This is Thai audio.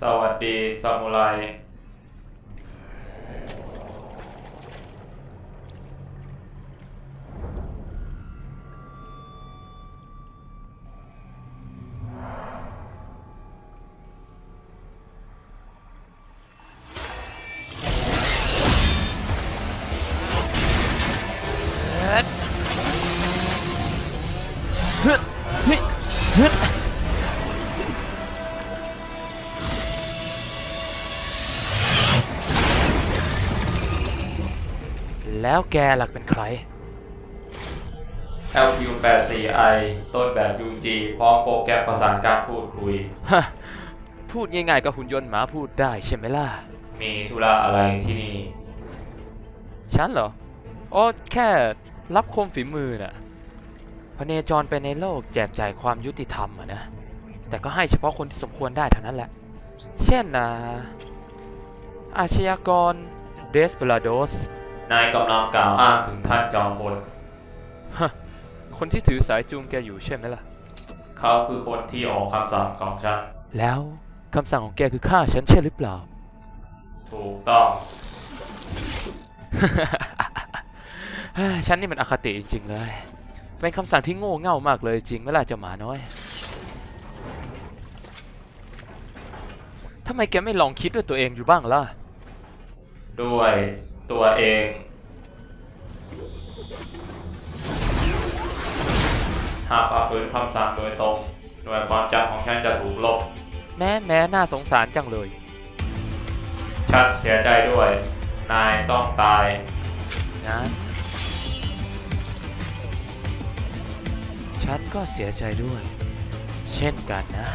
สวัสดีซามูไร แล้วแกหลักเป็นใคร LQ84i ต้นแบบ UG พร้อมโปรแกรมประสานการพูดคุย ฮะ พูดง่ายๆกับหุ่นยนต์หมาพูดได้ใช่ไหมล่ะ มีธุระอะไรที่นี่ ฉันเหรอ โอ้แค่รับคมฝีมือน่ะพเนจรไปในโลกแจกจ่ายความยุติธรรมอะนะ แต่ก็ให้เฉพาะคนที่สมควรได้เท่านั้นแหละ เช่นนะอาชญากรเดสเปลาโดส นายกำลังกล่าวอ้างถึงท่านจอมพลคนที่ถือสายจูงแกอยู่ใช่ไหมล่ะ เขาคือคนที่ออกคำสั่งของฉัน แล้วคำสั่งของแกคือฆ่าฉันใช่หรือเปล่า ถูกต้องเฮ้ยฉันนี่มันอคติจริงๆเลย เป็นคำสั่งที่โง่เง่ามากเลยจริงไหมล่ะเจ้าหมาน้อยทำไมแกไม่ลองคิดด้วยตัวเองอยู่บ้างล่ะ ด้วย ตัวเอง หากฝ่าฝืนคำสั่งโดยตรง หน่วยความจำของฉันจะถูกลบ แม้แม้น่าสงสารจังเลย ฉันเสียใจด้วย นายต้องตาย งั้น ฉันก็เสียใจด้วย เช่นกันนะ